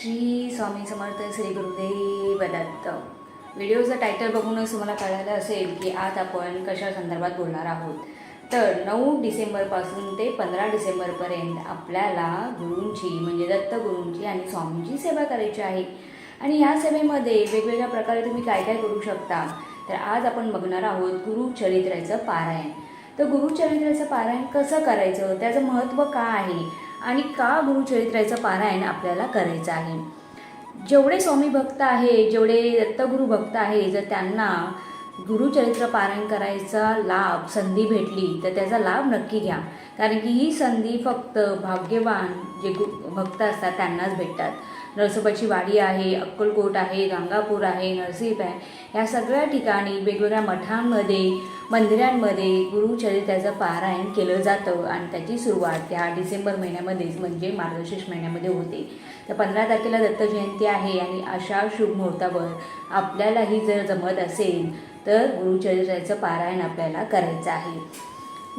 श्री स्वामी समर्थ श्री गुरुदेव दत्त. व्हिडिओचं टायटल बघूनच तुम्हाला कळालं असेल की आज आपण कशा संदर्भात बोलणार आहोत. तर नऊ डिसेंबरपासून ते पंधरा डिसेंबरपर्यंत आपल्याला गुरूंची म्हणजे दत्त गुरूंची आणि स्वामींची सेवा करायची आहे. आणि ह्या सेवेमध्ये वेगवेगळ्या प्रकारे तुम्ही काय काय करू शकता तर आज आपण बघणार आहोत गुरुचरित्राचं पारायण. तर गुरुचरित्राचं पारायण कसं करायचं? त्याचं महत्त्व का आहे? आणि का गुरुचरित्राचं पारायण आपल्याला करायचं आहे? जेवढे स्वामी भक्त आहे जेवढे दत्तगुरु भक्त आहे जर त्यांना गुरुचरित्र पारायण करायचा लाभ संधी भेटली तर त्याचा लाभ नक्की घ्या. कारण की ही संधी फक्त भाग्यवान जे गु भक्त असतात त्यांनाच भेटतात. नरसोबाची वाडी आहे अक्कलकोट आहे गंगापूर आहे नरसिंह आहे या सगळ्या ठिकाणी वेगवेगळ्या मठांमध्ये मंदिरांमध्ये गुरुचरित्राचं पारायण केलं जातं आणि त्याची सुरुवात या डिसेंबर महिन्यामध्येच म्हणजे मार्गशीर्ष महिन्यामध्ये होते. तर पंधरा तारखेला दत्त जयंती आहे आणि अशा शुभ मुहूर्तावर आपल्यालाही जर जमत असेल तर गुरुचरित्राचं पारायण आपल्याला करायचं आहे.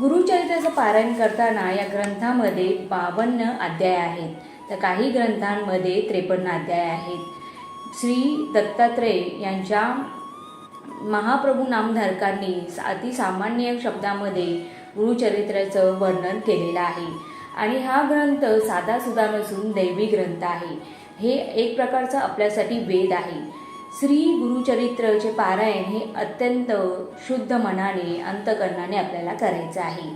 गुरुचरित्राचं पारायण करताना या ग्रंथामध्ये बावन्न अध्याय आहेत. तर काही ग्रंथांमध्ये त्रेपन्न अध्याय आहेत. श्री दत्तात्रय यांच्या महाप्रभू नामधारकांनी अतिसामान्य शब्दामध्ये गुरुचरित्राचं वर्णन केलेलं आहे. आणि हा ग्रंथ साधासुद्धा नसून दैवी ग्रंथ आहे. हे एक प्रकारचं आपल्यासाठी वेद आहे. श्री गुरुचरित्रचे पारायण हे अत्यंत शुद्ध मनाने अंतकरणाने आपल्याला करायचं आहे.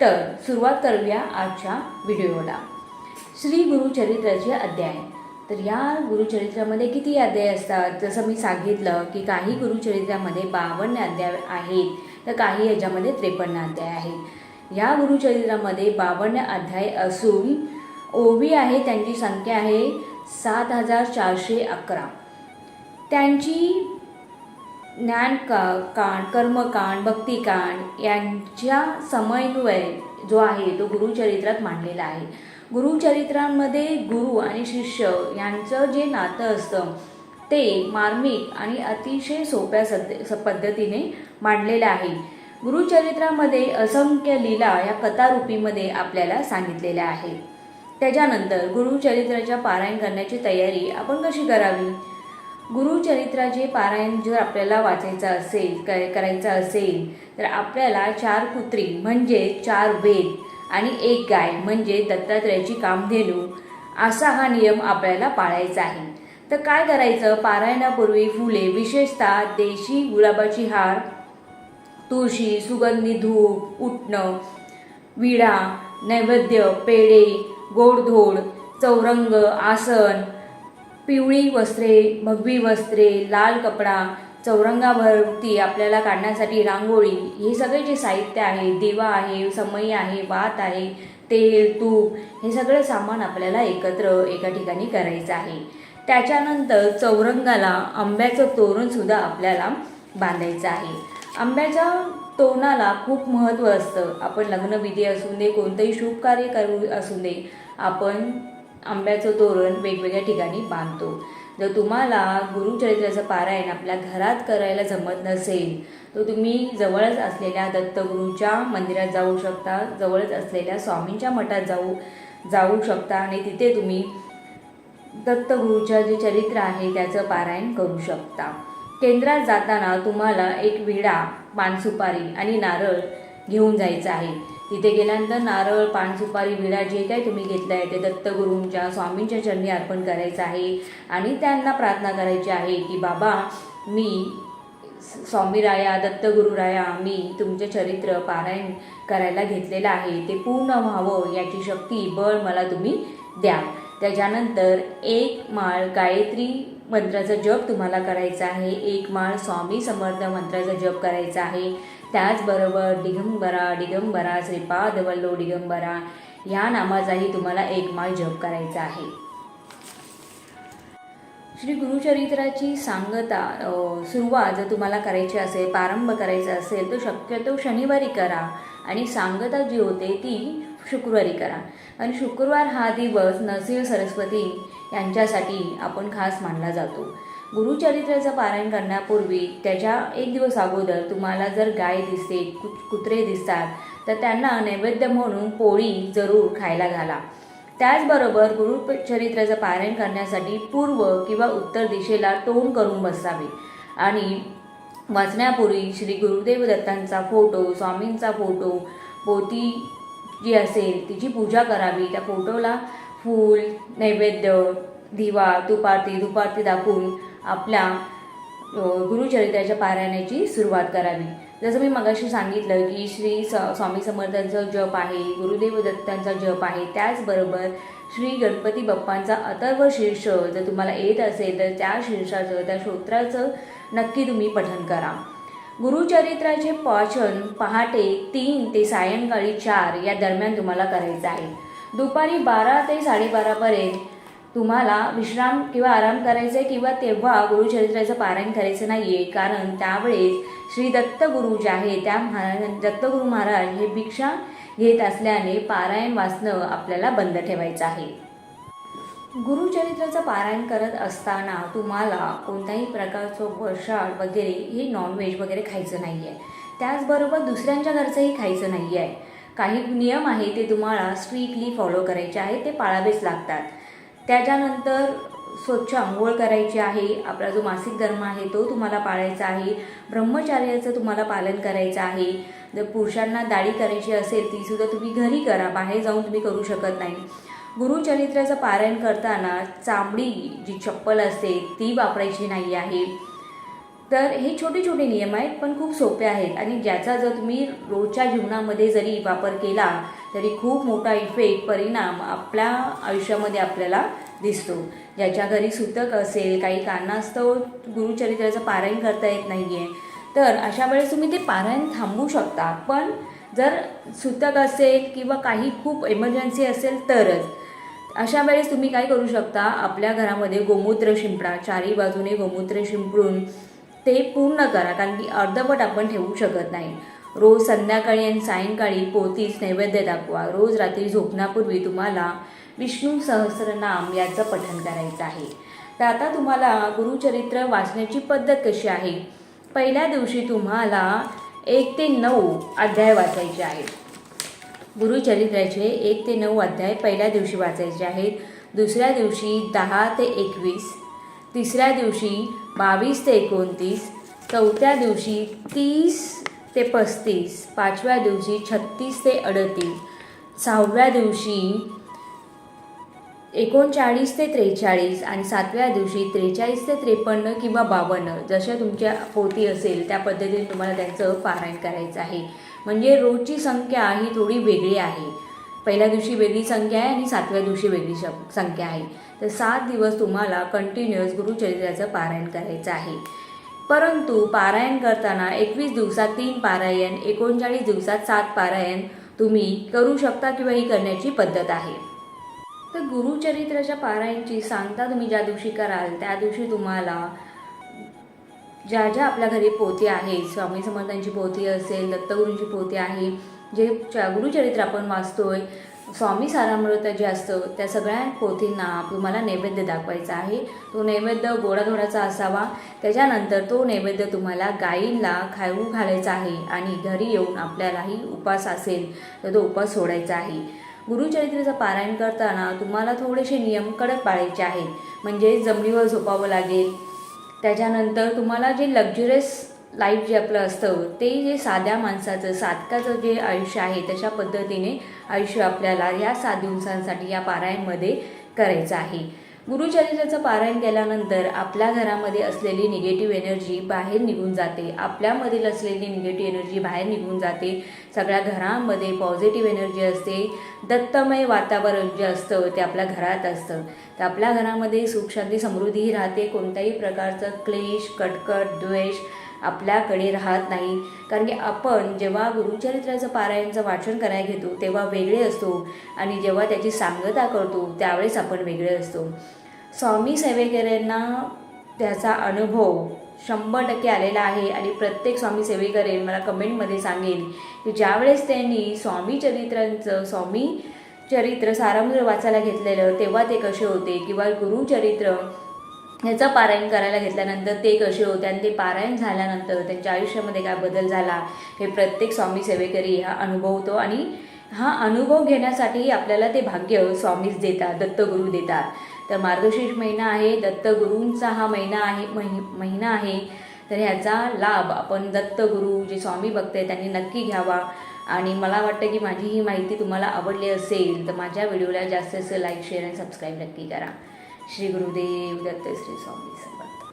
तर सुरुवात करूया आजच्या व्हिडिओला. श्री गुरुचरित्राचे अध्याय. तर या गुरुचरित्रामध्ये किती अध्याय असतात? जसं मी सांगितलं की काही गुरुचरित्रामध्ये बावन्न अध्याय आहेत तर काही याच्यामध्ये त्रेपन्न अध्याय आहेत. या गुरुचरित्रामध्ये बावन्न अध्याय असून ओवी आहे त्यांची संख्या आहे सात हजार चारशे अकरा. त्यांची ज्ञान का कांड कर्मकांड भक्तिकांड यांच्या समन्वय जो आहे तो गुरुचरित्रात मांडलेला आहे. गुरुचरित्रांमध्ये गुरु आणि शिष्य यांचं जे नातं असतं ते मार्मिक आणि अतिशय सोप्या सद पद्धतीने मांडलेलं आहे. गुरुचरित्रामध्ये असंख्य लीला या कथारूपीमध्ये आपल्याला सांगितलेल्या आहे. त्याच्यानंतर गुरुचरित्राच्या पारायण करण्याची तयारी आपण कशी करावी? गुरुचरित्राचे पारायण जर आपल्याला वाचायचं असेल करायचं असेल तर आपल्याला चार कुत्री म्हणजे चार वेद आणि एक गाय म्हणजे दत्तात्रयाची कामधेनू असा हा नियम आपल्याला पाळायचा आहे. तर काय करायचं? पारायणापूर्वी फुले विशेषतः देशी गुलाबाची हार तुळशी सुगंधी धूप उटणं विडा नैवेद्य पेढे गोडधोड चौरंग आसन पिवळी वस्त्रे भगवी वस्त्रे लाल कपडा चौरंगाभरती आपल्याला काढण्यासाठी रांगोळी हे सगळे जे साहित्य आहे दिवा आहे समई आहे वात आहे तेल तूप हे सगळं सामान आपल्याला एकत्र एका ठिकाणी करायचं आहे. त्याच्यानंतर चौरंगाला आंब्याचं तोरणसुद्धा आपल्याला बांधायचं आहे. आंब्याच्या तोरणाला खूप महत्त्व असतं. आपण लग्नविधी असू दे कोणतंही शुभ कार्य करू असू दे आपण आंब्याचं तोरण वेगवेगळ्या ठिकाणी बांधतो. जर तुम्हाला गुरुचरित्राचं पारायण आपल्या घरात करायला जमत नसेल तर तुम्ही जवळच असलेल्या दत्तगुरूच्या मंदिरात जाऊ शकता जवळच असलेल्या स्वामींच्या मठात जाऊ जाऊ शकता आणि तिथे तुम्ही दत्तगुरूच्या जे चरित्र आहे त्याचं पारायण करू शकता. केंद्रात जाताना तुम्हाला एक विडा पानसुपारी आणि नारळ घेऊन जायचं आहे. तिथे गेल्यानंतर नारळ पानसुपारी विडा जे काही तुम्ही घेतलं आहे ते दत्तगुरूंच्या स्वामींच्या चरणी अर्पण करायचं आहे. आणि त्यांना प्रार्थना करायची आहे की बाबा मी स्वामीराया दत्तगुरुराया मी तुमचे चरित्र पारायण करायला घेतलेलं आहे. ते पूर्ण व्हावं याची शक्ती बळ मला तुम्ही द्या. त्याच्यानंतर एक माळ गायत्री मंत्राचा जप तुम्हाला करायचा आहे. एक माळ स्वामी समर्थ मंत्राचा जप करायचा आहे. त्याचबरोबर दिगंबरा दिगंबरा श्रीपाद वल्लो दिगंबरा या नामाचाही तुम्हाला एक माळ जप करायचा आहे. श्री गुरुचरित्राची सांगता सुरुवात जर तुम्हाला करायची असेल प्रारंभ करायचा असेल तर शक्यतो शनिवारी करा आणि सांगता जी होते ती शुक्रवारी करा. आणि शुक्रवार हा दिवस नरसिंह सरस्वती यांच्यासाठी आपण खास मानला जातो. गुरुचरित्राचं पारायण करण्यापूर्वी त्याच्या एक दिवस अगोदर तुम्हाला जर गाय दिसते कु कुत्रे दिसतात तर त्यांना नैवेद्य म्हणून पोळी जरूर खायला घाला. त्याचबरोबर गुरुचरित्राचं पारायण करण्यासाठी पूर्व किंवा उत्तर दिशेला तोंड करून बसावे. आणि वाचण्यापूर्वी श्री गुरुदेव दत्तांचा फोटो स्वामींचा फोटो पोती जी असेल तिची पूजा करावी. त्या फोटोला फूल नैवेद्य दिवा तुपारती दुपारती दाखवून आपल्या गुरुचरित्राच्या पारायणाची सुरुवात करावी. जसं मी मगाशी सांगितलं की श्री स स्वामी समर्थांचा जप आहे गुरुदेव दत्तांचा जप आहे त्याचबरोबर श्री गणपती बाप्पांचा अथर्व शीर्ष जर तुम्हाला येत असेल तर त्या शीर्षाचं त्या स्तोत्राचं नक्की तुम्ही पठन करा. गुरुचरित्राचे पाचन पहाटे तीन ते सायंकाळी चार या दरम्यान तुम्हाला करायचं आहे. दुपारी बारा ते साडेबारापर्यंत तुम्हाला विश्राम किंवा आराम करायचा आहे किंवा तेव्हा गुरुचरित्राचं पारायण करायचं नाही आहे कारण त्यावेळेस श्री दत्तगुरू जे आहे त्या महाराज दत्तगुरू महाराज हे भिक्षा घेत असल्याने पारायण वाचणं आपल्याला बंद ठेवायचं आहे. गुरुचरित्राचं पारायण करत असताना तुम्हाला कोणत्याही प्रकारचं वशाळ वगैरे हे नॉनव्हेज वगैरे खायचं नाही आहे त्याचबरोबर दुसऱ्यांच्या घरचंही खायचं नाही आहे काही नियम आहे ते तुम्हाला स्ट्रिक्टली फॉलो करायचे आहे ते पाळावेच लागतात. त्याच्यानंतर स्वच्छ आंघोळ करायची आहे. आपला जो मासिक धर्म आहे तो तुम्हाला पाळायचा आहे. ब्रह्मचार्याचं तुम्हाला पालन करायचं आहे. जर पुरुषांना दाढी करायची असेल ती सुद्धा तुम्ही घरी करा. बाहेर जाऊन तुम्ही करू शकत नाही. गुरुचरित्राचं पारायण करताना चांबडी जी चप्पल असते ती वापरायची नाही आहे. तर हे छोटे छोटे नियम आहेत पण खूप सोपे आहेत. आणि ज्याचा जर तुम्ही रोजच्या जीवनामध्ये जरी वापर केला तरी खूप मोठा इफेक्ट परिणाम आपल्या आयुष्यामध्ये आपल्याला दिसतो. ज्याच्या घरी सुतक असेल काही कारणास्तव गुरुचरित्राचं पारायण करता येत नाही आहे तर अशा वेळेस तुम्ही ते पारायण थांबवू शकता. पण जर सुतक असेल किंवा काही खूप इमर्जन्सी असेल तरच अशा वेळेस तुम्ही काय करू शकता? आपल्या घरामध्ये गोमूत्र शिंपडा चारी बाजूने गोमूत्र शिंपडून ते पूर्ण करा. कारण की अर्धवट आपण ठेवू शकत नाही. रोज संध्याकाळी आणि सायंकाळी पोतीस नैवेद्य दाखवा. रोज रात्री झोपण्यापूर्वी तुम्हाला विष्णू सहस्रनाम याचं पठण करायचं आहे. तर आता तुम्हाला गुरुचरित्र वाचण्याची पद्धत कशी आहे? पहिल्या दिवशी तुम्हाला एक ते नऊ अध्याय वाचायचे आहेत. गुरुचरित्राचे एक ते नऊ अध्याय पहिल्या दिवशी वाचायचे आहेत. दुसऱ्या दिवशी दहा ते एकवीस तिसऱ्या दिवशी बावीस ते एकोणतीस चौथ्या दिवशी तीस ते पस्तीस पाचव्या दिवशी छत्तीस ते अडतीस सहाव्या दिवशी एकोणचाळीस ते त्रेचाळीस आणि सातव्या दिवशी त्रेचाळीस ते त्रेपन्न किंवा बावन्न जशा तुमच्या पोती असेल त्या पद्धतीने तुम्हाला त्यांचं पारायण करायचं आहे. म्हणजे रोजची संख्या ही थोडी वेगळी आहे. पहिल्या दिवशी वेगळी संख्या आहे आणि सातव्या दिवशी वेगळी श संख्या आहे. तर सात दिवस तुम्हाला कंटिन्युअस गुरुचरित्राचं पारायण करायचं आहे. परंतु पारायण करताना एकवीस दिवसात तीन पारायण एकोणचाळीस दिवसात सात पारायण तुम्ही करू शकता किंवा ही करण्याची पद्धत आहे. तर गुरुचरित्राच्या पारायणची सांगता तुम्ही ज्या दिवशी कराल त्या दिवशी तुम्हाला ज्या ज्या आपल्या घरी पोती आहे स्वामी समर्थांची पोती असेल दत्तगुरूंची पोती आहे जे च्या- गुरुचरित्र आपण वाचतोय स्वामी सारामृत जे असतं त्या सगळ्या पोथींना तुम्हाला नैवेद्य दाखवायचा आहे. तो नैवेद्य गोडाधोडाचा असावा. त्याच्यानंतर तो नैवेद्य तुम्हाला गायींना खाऊ घालायचा आहे आणि घरी येऊन आपल्यालाही उपास असेल तर तो उपास सोडायचा आहे. गुरुचरित्राचं पारायण करताना तुम्हाला थोडेसे नियम कडक पाळायचे आहेत. म्हणजे जमिनीवर झोपावं लागेल. त्याच्यानंतर तुम्हाला जे लक्झरियस लाईफ जे आपलं असतं ते जे साध्या माणसाचं साधकाचं जे आयुष्य आहे तशा पद्धतीने आयुष्य आपल्याला या सात दिवसांसाठी या पारायणमध्ये करायचं आहे. गुरुचरित्राचं पारायण केल्यानंतर आपल्या घरामध्ये असलेली निगेटिव्ह एनर्जी बाहेर निघून जाते. आपल्यामधील असलेली निगेटिव्ह एनर्जी बाहेर निघून जाते. सगळ्या घरामध्ये पॉझिटिव्ह एनर्जी असते. दत्तमय वातावरण जे असतं ते आपल्या घरात असतं. तर आपल्या घरामध्ये सुख शांती समृद्धीही राहते. कोणत्याही प्रकारचं क्लेश कटकट द्वेष आपल्याकडे राहत नाही. कारण की आपण जेव्हा गुरुचरित्राचं पारायणचं वाचन करायला घेतो तेव्हा वेगळे असतो. आणि जेव्हा त्याची सांगता करतो त्यावेळेस आपण वेगळे असतो. स्वामी सेवेकऱ्यांना त्याचा अनुभव शंभर टक्के आलेला आहे. आणि प्रत्येक स्वामी सेवेकरे मला कमेंटमध्ये सांगेल की ज्यावेळेस त्यांनी स्वामी चरित्रांचं स्वामी चरित्र सारामृत वाचायला घेतलेलं तेव्हा ते कसे होते? किंवा गुरुचरित्र ह्याचं पारायण करायला घेतल्यानंतर ते कसे होते आणि ते पारायण झाल्यानंतर त्यांच्या आयुष्यामध्ये काय बदल झाला हे प्रत्येक स्वामी सेवेकरी हा अनुभवतो आणि हा अनुभव घेण्यासाठी आपल्याला ते भाग्य स्वामीच देतात दत्तगुरू देतात. तर मार्गशीर्ष महिना आहे दत्तगुरूंचा हा महिना आहे महि महिना आहे. तर ह्याचा लाभ आपण दत्तगुरू जे स्वामी भक्त आहे त्यांनी नक्की घ्यावा. आणि मला वाटतं की माझी ही माहिती तुम्हाला आवडली असेल तर माझ्या व्हिडिओला जास्त जास्त लाईक शेअर आणि सबस्क्राईब नक्की करा. श्री गुरुदेव दत्त श्री स्वामी